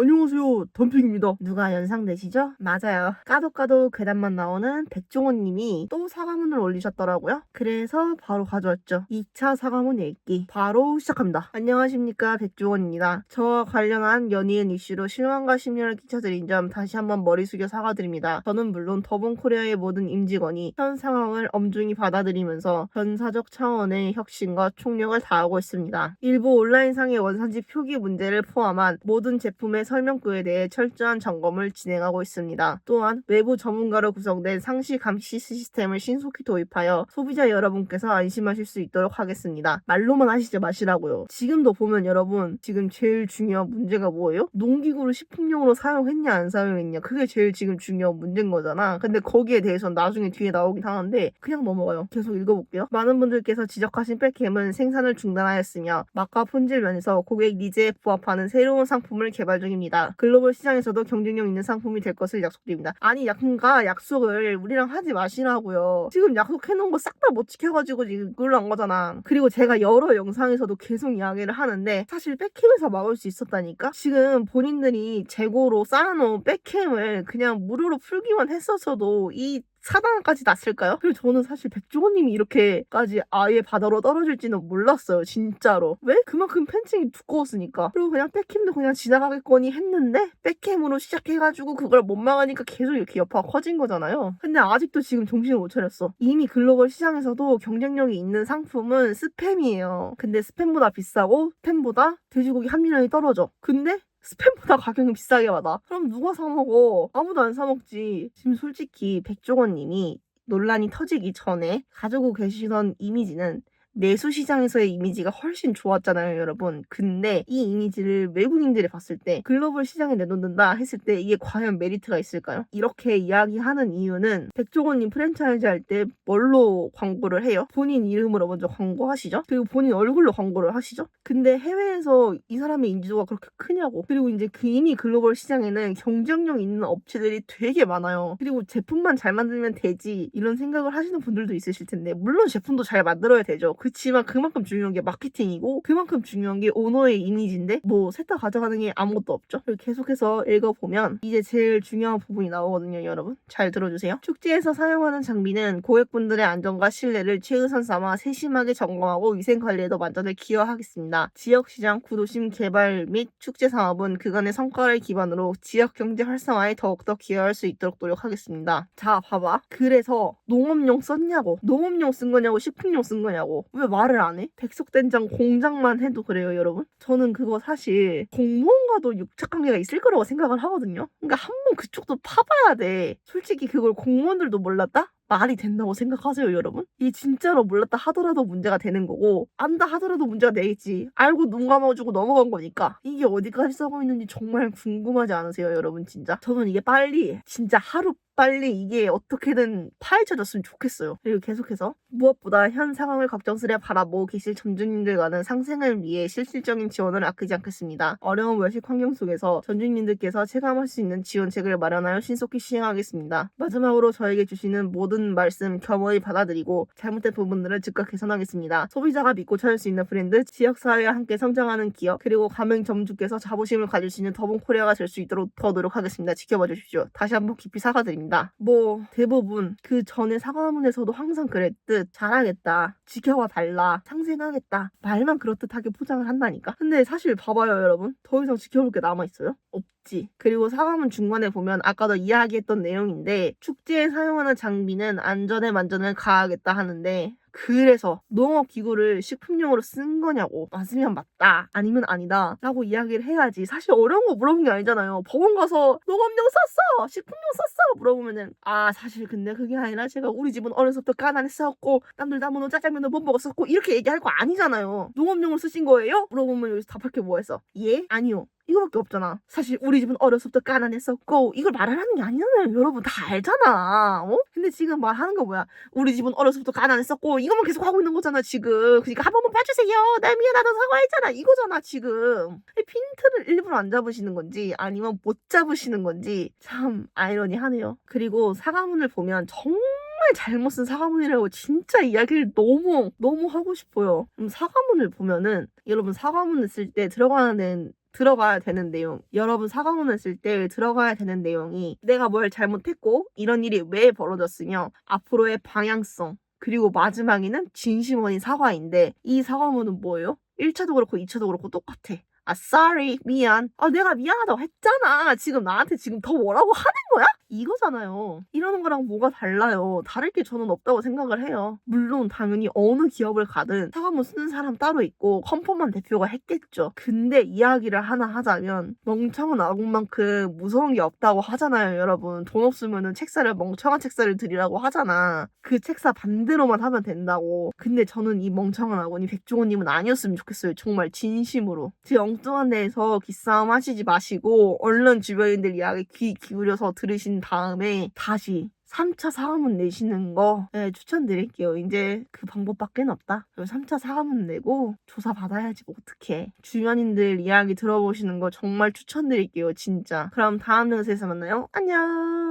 안녕하세요. 덤핑입니다. 누가 연상되시죠? 맞아요. 까도 까도 괴담만 나오는 백종원님이 또 사과문을 올리셨더라고요. 그래서 바로 가져왔죠. 2차 사과문 읽기. 바로 시작합니다. 안녕하십니까. 백종원입니다. 저와 관련한 연이은 이슈로 실망과 심려를 끼쳐드린 점 다시 한번 머리 숙여 사과드립니다. 저는 물론 더본 코리아의 모든 임직원이 현 상황을 엄중히 받아들이면서 전사적 차원의 혁신과 총력을 다하고 있습니다. 일부 온라인상의 원산지 표기 문제를 포함한 모든 제품의 설명구에 대해 철저한 점검을 진행하고 있습니다. 또한 외부 전문가로 구성된 상시 감시 시스템을 신속히 도입하여 소비자 여러분께서 안심하실 수 있도록 하겠습니다. 말로만 하시지 마시라고요. 지금도 보면 여러분 지금 제일 중요한 문제가 뭐예요? 농기구를 식품용으로 사용했냐 안 사용했냐 그게 제일 지금 중요한 문제인 거잖아. 근데 거기에 대해서는 나중에 뒤에 나오긴 하는데 그냥 넘어가요. 계속 읽어볼게요. 많은 분들께서 지적하신 백캠은 생산을 중단하였으며 막과 품질 면에서 고객 니즈에 부합하는 새로운 상품을 개발 중입니다. 글로벌 시장에서도 경쟁력 있는 상품이 될 것을 약속드립니다. 아니 약간가 약속을 우리랑 하지 마시라고요. 지금 약속해놓은 거 싹 다 못 지켜가지고 그걸로 한 거잖아. 그리고 제가 여러 영상에서도 계속 이야기를 하는데 사실 백캠에서 막을 수 있었다니까? 지금 본인들이 재고로 쌓아놓은 백캠을 그냥 무료로 풀기만 했었어도 이 사단까지 났을까요? 그리고 저는 사실 백종원님이 이렇게까지 아예 바다로 떨어질지는 몰랐어요. 진짜로. 왜? 그만큼 팬층이 두꺼웠으니까. 그리고 그냥 백캠도 그냥 지나가겠거니 했는데 백캠으로 시작해가지고 그걸 못 막으니까 계속 이렇게 여파가 커진 거잖아요. 근데 아직도 지금 정신을 못 차렸어. 이미 글로벌 시장에서도 경쟁력이 있는 상품은 스팸이에요. 근데 스팸보다 비싸고 스팸보다 돼지고기 함유량이 떨어져. 근데 스팸보다 가격이 비싸게 받아. 그럼 누가 사 먹어? 아무도 안 사 먹지. 지금 솔직히 백종원님이 논란이 터지기 전에 가지고 계시던 이미지는 내수 시장에서의 이미지가 훨씬 좋았잖아요, 여러분. 근데 이 이미지를 외국인들이 봤을 때 글로벌 시장에 내놓는다 했을 때 이게 과연 메리트가 있을까요? 이렇게 이야기하는 이유는 백종원님 프랜차이즈 할 때 뭘로 광고를 해요? 본인 이름으로 먼저 광고하시죠? 그리고 본인 얼굴로 광고를 하시죠? 근데 해외에서 이 사람의 인지도가 그렇게 크냐고. 그리고 이제 그 이미 글로벌 시장에는 경쟁력 있는 업체들이 되게 많아요. 그리고 제품만 잘 만들면 되지 이런 생각을 하시는 분들도 있으실 텐데 물론 제품도 잘 만들어야 되죠. 그 치만 그만큼 중요한 게 마케팅이고 그만큼 중요한 게 오너의 이미지인데 뭐 셋 다 가져가는 게 아무것도 없죠. 계속해서 읽어보면 이제 제일 중요한 부분이 나오거든요, 여러분. 잘 들어주세요. 축제에서 사용하는 장비는 고객분들의 안전과 신뢰를 최우선 삼아 세심하게 점검하고 위생 관리에도 만전을 기여하겠습니다. 지역시장 구도심 개발 및 축제 사업은 그간의 성과를 기반으로 지역 경제 활성화에 더욱더 기여할 수 있도록 노력하겠습니다. 자, 봐봐. 그래서 농업용 썼냐고, 농업용 쓴 거냐고, 식품용 쓴 거냐고. 왜 말을 안 해? 백석된장 공장만 해도 그래요, 여러분. 저는 그거 사실 공무원과도 육착관계가 있을 거라고 생각을 하거든요. 그러니까 한 번 그쪽도 파봐야 돼. 솔직히 그걸 공무원들도 몰랐다? 말이 된다고 생각하세요, 여러분? 이 진짜로 몰랐다 하더라도 문제가 되는 거고 안다 하더라도 문제가 되겠지. 알고 눈 감아주고 넘어간 거니까 이게 어디까지 써고 있는지 정말 궁금하지 않으세요, 여러분? 진짜 저는 이게 빨리 진짜 하루 빨리 이게 어떻게든 파헤쳐졌으면 좋겠어요. 그리고 계속해서 무엇보다 현 상황을 걱정스레 바라보고 계실 전주님들과는 상생을 위해 실질적인 지원을 아끼지 않겠습니다. 어려운 외식 환경 속에서 전주님들께서 체감할 수 있는 지원책을 마련하여 신속히 시행하겠습니다. 마지막으로 저에게 주시는 모든 말씀 겸허히 받아들이고 잘못된 부분들을 즉각 개선하겠습니다. 소비자가 믿고 찾을 수 있는 브랜드, 지역사회와 함께 성장하는 기업, 그리고 가맹점주께서 자부심을 가질 수 있는 더본 코리아가 될 수 있도록 더 노력하겠습니다. 지켜봐 주십시오. 다시 한번 깊이 사과드립니다. 뭐 대부분 그 전에 사과문에서도 항상 그랬듯 잘하겠다, 지켜봐 달라, 상생하겠다 말만 그렇듯하게 포장을 한다니까. 근데 사실 봐봐요 여러분, 더 이상 지켜볼 게 남아 있어요? 없 지. 그리고 사과문 중간에 보면 아까도 이야기했던 내용인데 축제에 사용하는 장비는 안전에 만전을 가하겠다 하는데 그래서 농업 기구를 식품용으로 쓴 거냐고 맞으면 맞다 아니면 아니다 라고 이야기를 해야지 사실 어려운 거 물어본 게 아니잖아요 법원 가서 농업용 썼어 식품용 썼어 물어보면은 아 사실 근데 그게 아니라 제가 우리 집은 어려서부터 가난했었고 남들 다 먹는 짜장면을 못 먹었었고 이렇게 얘기할 거 아니잖아요 농업용을 쓰신 거예요? 물어보면 여기서 답할 게뭐 있어? 예? 아니요 이거밖에 없잖아. 사실 우리 집은 어려서부터 가난했었고 이걸 말하라는 게 아니잖아요. 여러분 다 알잖아. 어? 근데 지금 말하는 거 뭐야? 우리 집은 어려서부터 가난했었고 이것만 계속 하고 있는 거잖아 지금. 그러니까 한 번만 봐주세요. 나 미안하다 사과했잖아. 이거잖아 지금. 핀트를 일부러 안 잡으시는 건지 아니면 못 잡으시는 건지 참 아이러니하네요. 그리고 사과문을 보면 정말 잘못 쓴 사과문이라고 진짜 이야기를 너무 너무 하고 싶어요. 사과문을 보면은 여러분 사과문을 쓸 때 들어가는 들어가야 되는 내용. 여러분 사과문을 쓸 때 들어가야 되는 내용이 내가 뭘 잘못했고 이런 일이 왜 벌어졌으며 앞으로의 방향성 그리고 마지막에는 진심 어린 사과인데 이 사과문은 뭐예요? 1차도 그렇고 2차도 그렇고 똑같아. 아, sorry, 미안. 아, 내가 미안하다고 했잖아. 지금 나한테 지금 더 뭐라고 하는 거야? 이거잖아요. 이러는 거랑 뭐가 달라요. 다를 게 저는 없다고 생각을 해요. 물론 당연히 어느 기업을 가든 사과문 쓰는 사람 따로 있고 컴퍼만 대표가 했겠죠. 근데 이야기를 하나 하자면 멍청한 아궁만큼 무서운 게 없다고 하잖아요, 여러분. 돈 없으면은 책사를 멍청한 책사를 드리라고 하잖아. 그 책사 반대로만 하면 된다고. 근데 저는 이 멍청한 아군이 백종원님은 아니었으면 좋겠어요. 정말 진심으로. 제 엉뚱한 데에서 기싸움 하시지 마시고 얼른 주변인들 이야기 귀 기울여서 들으신 다음에 다시 3차 사과문 내시는 거 네, 추천드릴게요. 이제 그 방법밖에 없다. 3차 사과문 내고 조사 받아야지 뭐 어떡해. 주변인들 이야기 들어보시는 거 정말 추천드릴게요. 진짜. 그럼 다음 영상에서 만나요. 안녕.